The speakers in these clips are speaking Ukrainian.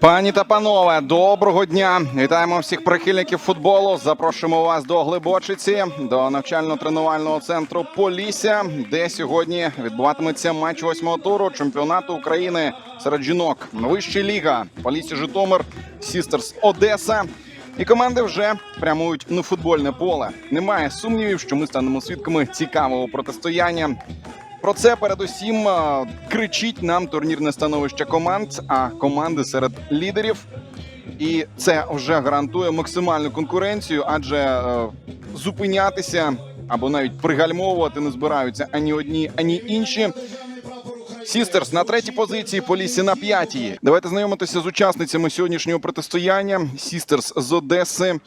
Пані та панове, доброго дня! Вітаємо всіх прихильників футболу. Запрошуємо вас до Глибочиці, до навчально-тренувального центру Полісся, де сьогодні відбуватиметься матч восьмого туру чемпіонату України серед жінок. Вища ліга Полісся Житомир, Сістерс Одеса. І команди вже прямують на футбольне поле. Немає сумнівів, що ми станемо свідками цікавого протистояння. Про це передусім кричить нам турнірне становище команд, а команди серед лідерів. І це вже гарантує максимальну конкуренцію, адже е, зупинятися або навіть пригальмовувати не збираються ані одні, ані інші. Сістерс на третій позиції, Полісі на п'ятій. Давайте знайомитися з учасницями сьогоднішнього протистояння. Сістерс з Одеси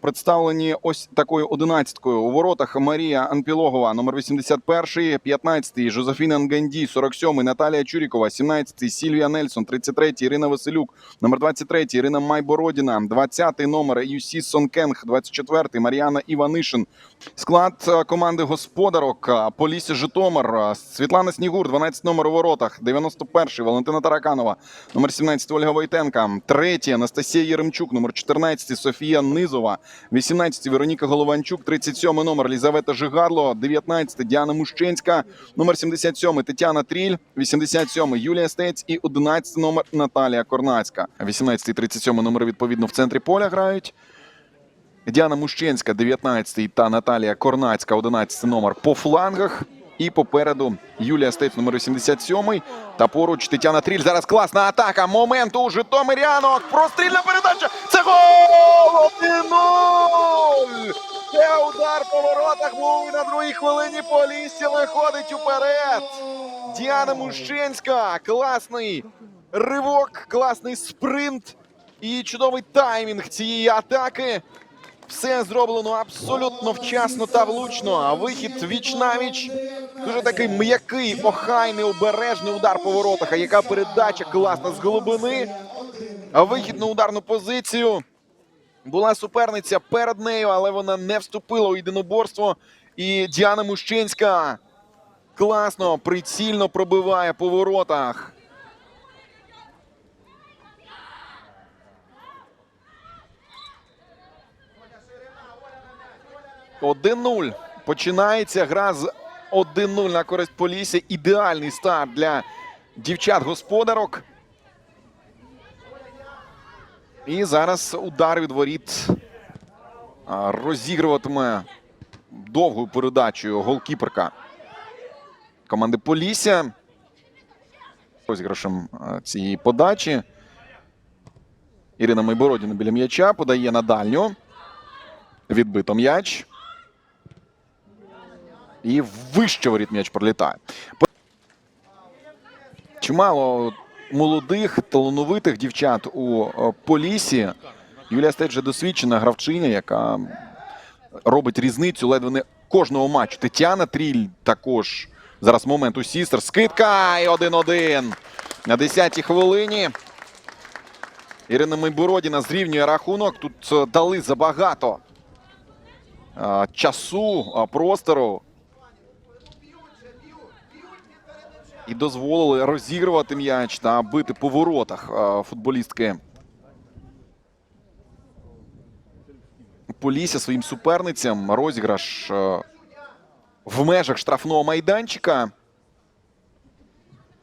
представлені ось такою одинадцяткою. У воротах Марія Анпілогова, номер 81, 15, Жозефіна Анганді, 47, Наталія Чурікова, 17, Сільвія Нельсон, 33, Ірина Василюк, номер 23, Ірина Майбородіна, 20 номер Юсі Сонкенг, 24, Мар'яна Іванишин. Склад команди господарок Полісся Житомир, Світлана Снігур, 12 номер воротах, 91-й Валентина Тараканова, номер 17 Ольга Войтенка, 3 Анастасія Єремчук, номер 14 Софія Низова, 18 Вероніка Голованчук, 37 номер Лізавета Жигарло, 19 Діана Мущенська, номер 77 Тетяна Тріль, 87 Юлія Стець і 11 номер Наталія Корнацька. 18 і 37 номер відповідно в центрі поля грають. Діана Мущенська, 19-й та Наталія Корнацька, 11 номер по флангах. І попереду Юлія Стець, номер 87 Та поруч Тетяна Тріль. Зараз класна атака. Момент у Житомирянок. Прострільна передача. Це гол! 1-0! Це удар по воротах був на другій хвилині Полісся виходить уперед. Діана Мущенська. Класний ривок, класний спринт і чудовий таймінг цієї атаки. Все зроблено абсолютно вчасно та влучно. А вихід віч навіч. Дуже такий м'який, охайний, обережний удар по воротах. А яка передача класна з глибини. А вихід на ударну позицію. Була суперниця перед нею, але вона не вступила у єдиноборство. І Діана Мущенська класно, прицільно пробиває по воротах. Один 0 Починається гра з 1-0 на користь Полісся. Ідеальний старт для дівчат-господарок. І зараз удар від воріт розігруватиме довгою передачею голкіперка команди Полісся. Розіграшем цієї подачі. Ірина Майбородіна біля м'яча подає на дальню. Відбито м'яч. І вище воріт м'яч пролітає. Чимало молодих, талановитих дівчат у е, Полісі. Юлія Стець вже досвідчена гравчиня, яка робить різницю ледве не кожного матчу. Тетяна Тріль також. Зараз момент у Сістер. Скидка і 1-1. На 10-й хвилині. Ірина Майбородіна зрівнює рахунок. Тут е, дали забагато е, часу, простору. І дозволили розігрувати м'яч та бити по воротах е, футболістки. Полісся своїм суперницям розіграш е, в межах штрафного майданчика,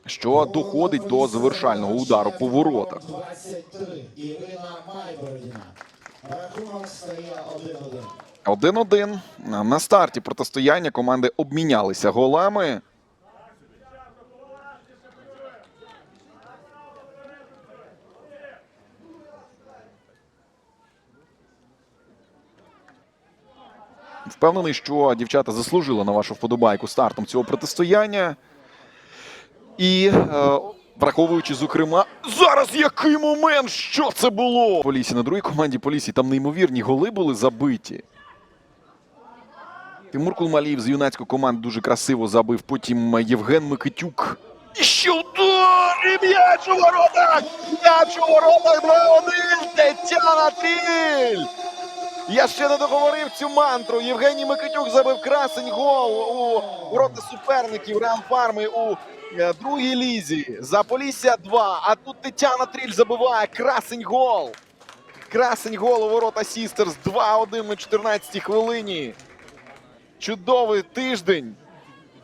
що доходить до завершального удару по воротах. 23. Ірина Майбородіна. Рахунок стає 1-1. 1-1. На старті протистояння команди обмінялися голами. Впевнений, що дівчата заслужили на вашу вподобайку стартом цього протистояння. І е, враховуючи, зокрема, зараз який момент! Що це було? Полісі на другій команді Полісі там неймовірні голи були забиті. Тимур Кулмаліїв з юнацької команди дуже красиво забив. Потім Євген Микитюк. І ще удар! І м'яч у воротах! М'яч у воротах 2-1! Тетяна Тріль! Я ще не договорив цю мантру. Євгеній Микитюк забив красень гол у ворота суперників Реал Парми у е, другій лізі. Заполісся 2. А тут Тетяна Тріль забиває. Красень гол. Красень гол у ворота Сістерс. 2-1 на 14-й хвилині. Чудовий тиждень.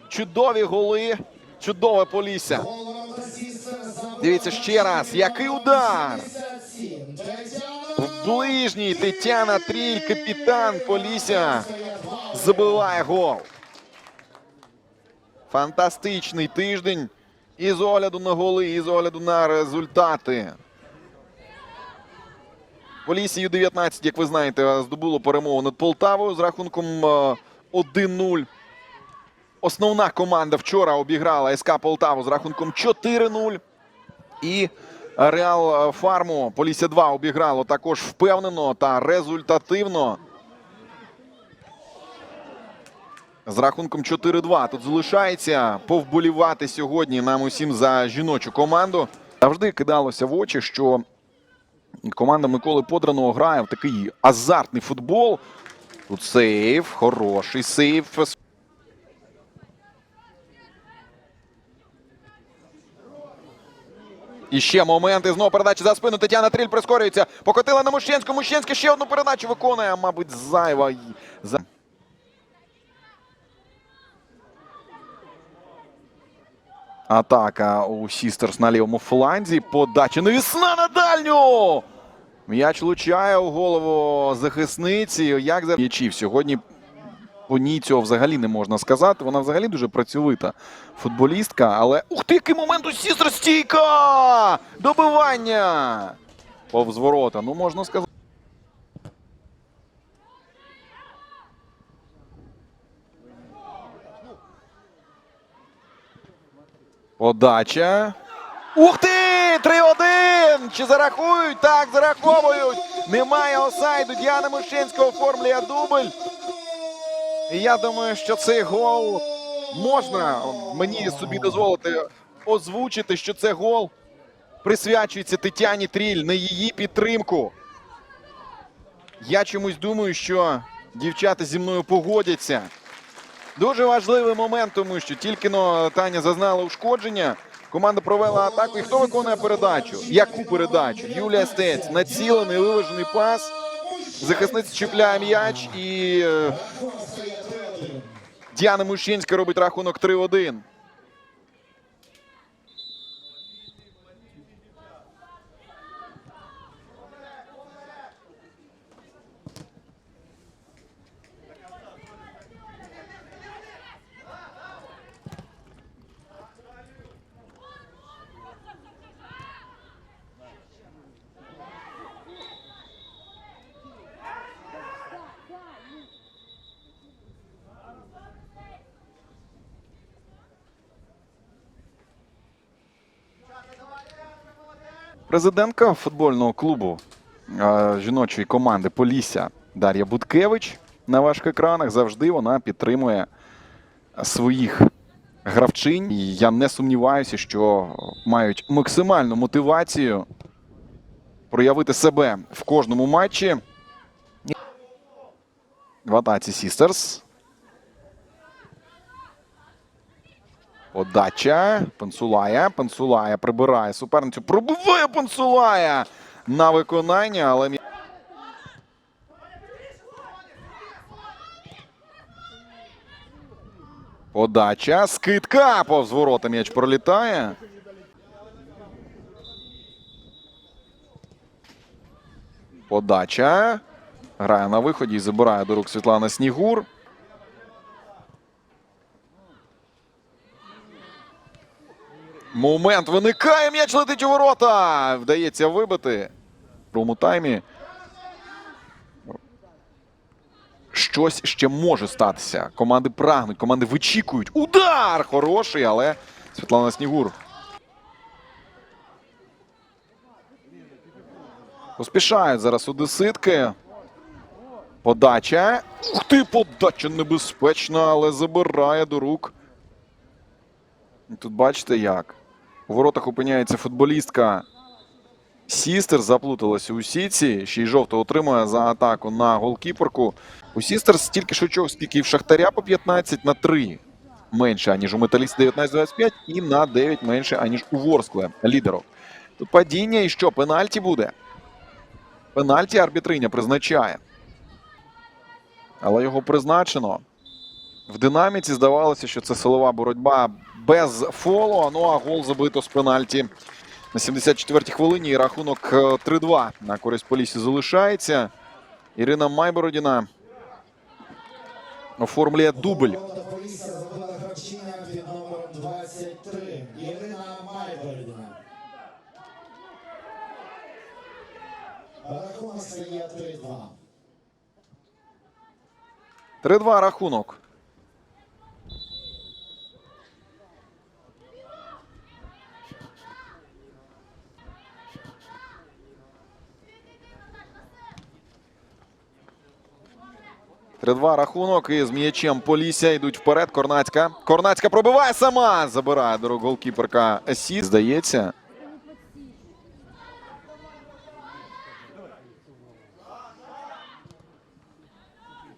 Чудові голи. Чудове Полісся. Дивіться ще раз. Який удар! Ближній Тетяна Тріль, капітан Полісся, забиває гол. Фантастичний тиждень. І з огляду на голи, і з огляду на результати. Полісся Ю-19, як ви знаєте, здобуло перемогу над Полтавою з рахунком е, 1-0. Основна команда вчора обіграла СК Полтаву з рахунком 4-0. І Реал Фарму Полісся 2 обіграло також впевнено та результативно. З рахунком 4-2. Тут залишається повболівати сьогодні нам усім за жіночу команду. Завжди кидалося в очі, що команда Миколи Подраного грає в такий азартний футбол. Тут сейв, хороший сейв. І ще моменти. Знову передача за спину. Тетяна Тріль прискорюється. Покотила на Мущенську. Мущенська ще одну передачу виконує. Мабуть, зайва. Атака у Сістерс на лівому фланзі. Подача навісна на дальню. М'яч влучає у голову захисниці. Як за м'ячів сьогодні по ній цього взагалі не можна сказати. Вона взагалі дуже працьовита футболістка. Але ух ти, який момент у Сістер стійка! Добивання! Повз ворота. Ну можна сказати. Подача. Ух ти! 3-1! Чи зарахують? Так, зараховують. Немає осайду. Діана Мощенська оформлює дубль. І я думаю, що цей гол можна мені собі дозволити озвучити, що це гол присвячується Тетяні Тріль на її підтримку. Я чомусь думаю, що дівчата зі мною погодяться. Дуже важливий момент, тому що тільки но Таня зазнала ушкодження. Команда провела атаку. І хто виконує передачу? Яку передачу? Юлія Стець. Націлений виважений пас. Захисниця чіпляє м'яч і е, Діана Мушінська робить рахунок 3-1. Президентка футбольного клубу жіночої команди Полісся Дар'я Буткевич на ваших екранах завжди вона підтримує своїх гравчинь. І я не сумніваюся, що мають максимальну мотивацію проявити себе в кожному матчі. В атаці Сістерс. Подача. Пенсулая. Пенсулая прибирає суперницю. Пробиває Пенсулая на виконання, але Подача. Скидка. Повз ворота м'яч пролітає. Подача. Грає на виході і забирає до рук Світлана Снігур. Момент виникає. М'яч летить у ворота. Вдається вибити. В другому таймі. Щось ще може статися. Команди прагнуть, команди вичікують. Удар! Хороший, але Світлана Снігур. Поспішають зараз одеситки. Подача. Ух ти, подача небезпечна, але забирає до рук. Тут бачите як. У воротах опиняється футболістка. Сістер заплуталася у сіці. Ще й жовто отримує за атаку на голкіперку. У Сістер стільки ж очок, скільки і в Шахтаря по 15 на 3. менше, аніж у металіст 19-25 і на 9 менше, аніж у Ворскле лідеру. Тут падіння і що? Пенальті буде. Пенальті арбітриня призначає. Але його призначено. В динаміці здавалося, що це силова боротьба без фолу. Ну а гол забито з пенальті на 74-й хвилині. І рахунок е, 3-2 на користь Полісі залишається. Ірина Майбородіна оформлює дубль. Ворота Полісся забила гравчиня під номером 23. Ірина Майбородіна. Рахунок стає 3-2. 3-2 рахунок. Три-два рахунок і з м'ячем Полісся йдуть вперед. Корнацька. Корнацька пробиває сама. Забирає до голкіперка Сі. Здається.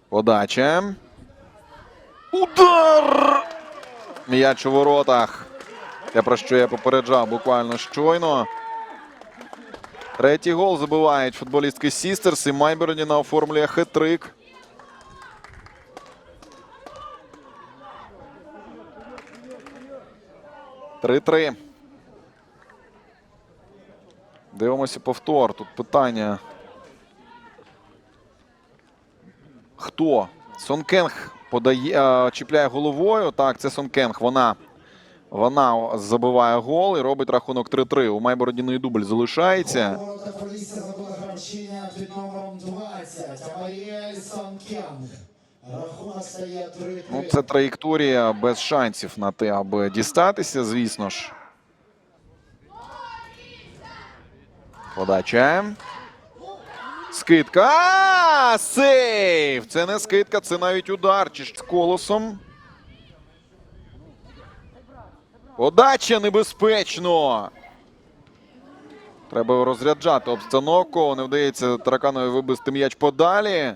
Подача. Удар! М'яч у воротах. Те, про що я попереджав буквально щойно. Третій гол забивають футболістки Сістерс і Майберніна оформлює хитрик. Три-три. Дивимося повтор. Тут питання. Хто? Сонкенг подає, е, чіпляє головою. Так, це Сонкенг. Вона, вона забиває гол і робить рахунок 3-3. У Майбородіної дубль залишається. Ворота Полісся забила гравчиня під номером 20. Марія Сонкенг. Рахунок стає 3-3. Ну, це траєкторія без шансів на те, аби дістатися, звісно ж. Подача. Скидка. Сейв! Це не скидка, це навіть удар. Чи з колосом. Подача небезпечно. Треба розряджати обстановку. Не вдається Тараканові вибити м'яч подалі.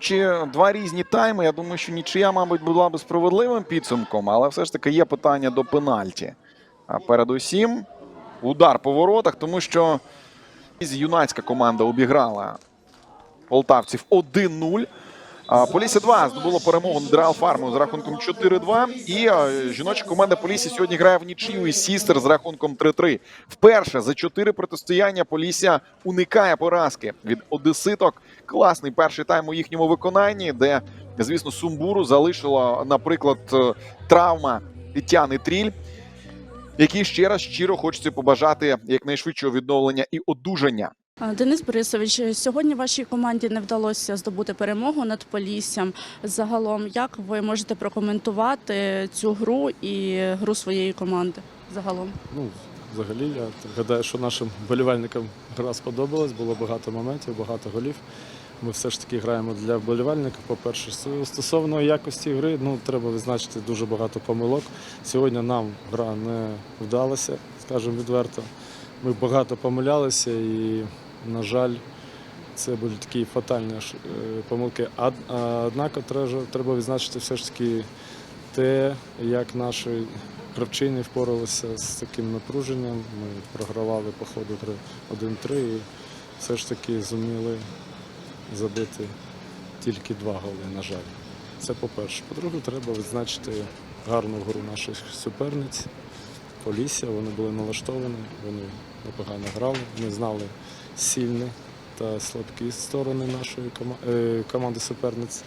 Чи два різні тайми. Я думаю, що нічия, мабуть, була би справедливим підсумком, але все ж таки є питання до пенальті. А передусім удар по воротах, тому що юнацька команда обіграла полтавців 1-0. А, Полісся 2 здобуло перемогу над Реал Фармою з рахунком 4-2. І а, жіноча команда Полісся сьогодні грає в нічию із Сістер з рахунком 3-3. Вперше за чотири протистояння Полісся уникає поразки від одеситок. Класний перший тайм у їхньому виконанні, де, звісно, Сумбуру залишила, наприклад, е, травма Тетяни Тріль, якій ще раз щиро хочеться побажати якнайшвидшого відновлення і одужання. Денис Борисович, сьогодні вашій команді не вдалося здобути перемогу над Поліссям. Загалом, як ви можете прокоментувати цю гру і гру своєї команди? Загалом, Ну, взагалі, я гадаю, що нашим болівальникам гра сподобалась, було багато моментів, багато голів. Ми все ж таки граємо для вболівальника. По-перше, стосовно якості гри, ну треба відзначити дуже багато помилок. Сьогодні нам гра не вдалася, скажімо відверто. Ми багато помилялися і, жаль, це були такі фатальні е, помилки. Однак треба, відзначити все ж таки те, як наші гравчині впоралися з таким напруженням. Ми програвали по ходу 1-3 і все ж таки зуміли забити тільки два голи, на жаль. Це по-перше. По-друге, треба відзначити гарну гру наших суперниць. Полісся, вони були налаштовані, вони непогано грали. Ми знали сильні та слабкі сторони нашої е, команди суперниць.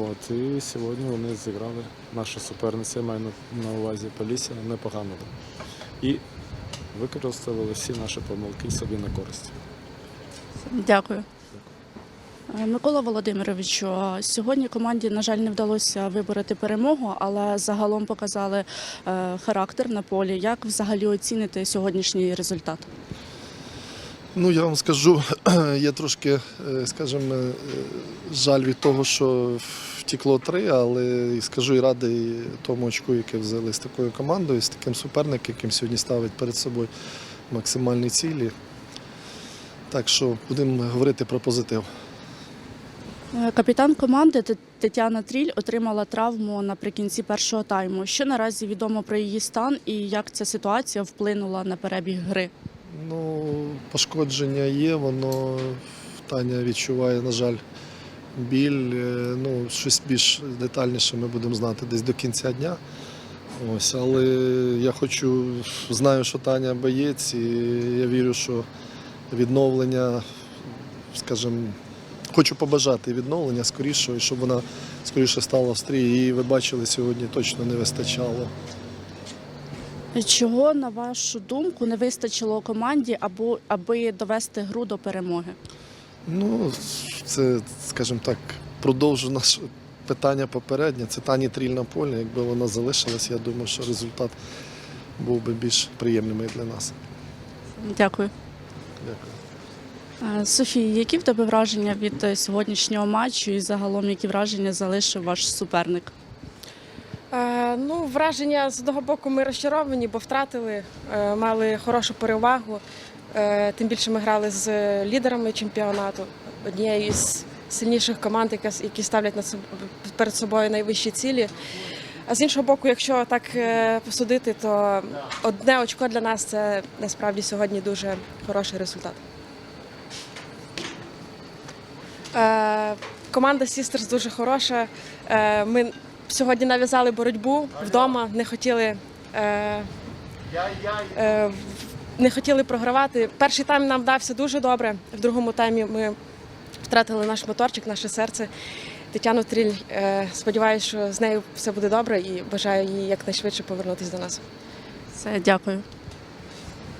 От, і сьогодні вони зіграли наша суперниця, я маю на- увазі Полісся, непогано. І використовували всі наші помилки собі на користь. дякую. Е, Микола Володимировичу, сьогодні команді, на жаль, не вдалося вибороти перемогу, але загалом показали е, характер на полі. Як взагалі оціните сьогоднішній результат? Ну, я вам скажу, є трошки, е, скажімо, е, жаль від того, що втікло три, але скажу і радий тому очку, яке взяли з такою командою, з таким суперником, яким сьогодні ставить перед собою максимальні цілі. Так що будемо говорити про позитив. Е, Капітан команди Тетяна Тріль отримала травму наприкінці першого тайму. Що наразі відомо про її стан і як ця ситуація вплинула на перебіг гри? Ну, пошкодження є, воно Таня відчуває, на жаль, біль. Е, Ну, щось більш детальніше ми будемо знати десь до кінця дня. Ось, але я хочу, знаю, що Таня боєць, і я вірю, що відновлення, скажімо, хочу побажати відновлення скорішого, і щоб вона скоріше стала в стрій. Її ви бачили сьогодні, точно не вистачало. Чого, на вашу думку, не вистачило команді, або аби довести гру до перемоги? Ну, це, скажімо так, продовжу наше питання попереднє. Це Тані Тріль на полі. Якби вона залишилась, я думаю, що результат був би більш приємним і для нас. Дякую. Дякую. Софія, які в тебе враження від е, сьогоднішнього матчу і загалом які враження залишив ваш суперник? Ну, враження з одного боку ми розчаровані, бо втратили, е, мали хорошу перевагу. Е, тим більше ми грали з лідерами чемпіонату, однією із сильніших команд, які ставлять перед собою найвищі цілі. А з іншого боку, якщо так е, посудити, то одне очко для нас це насправді сьогодні дуже хороший результат. Команда Sisters дуже хороша. Ми сьогодні нав'язали боротьбу вдома, не хотіли. Е, е, не хотіли програвати. Перший тайм нам вдався дуже добре. В другому таймі ми втратили наш моторчик, наше серце. Тетяну Тріль. Е, сподіваюся, що з нею все буде добре і бажаю їй якнайшвидше повернутися до нас. Все, дякую.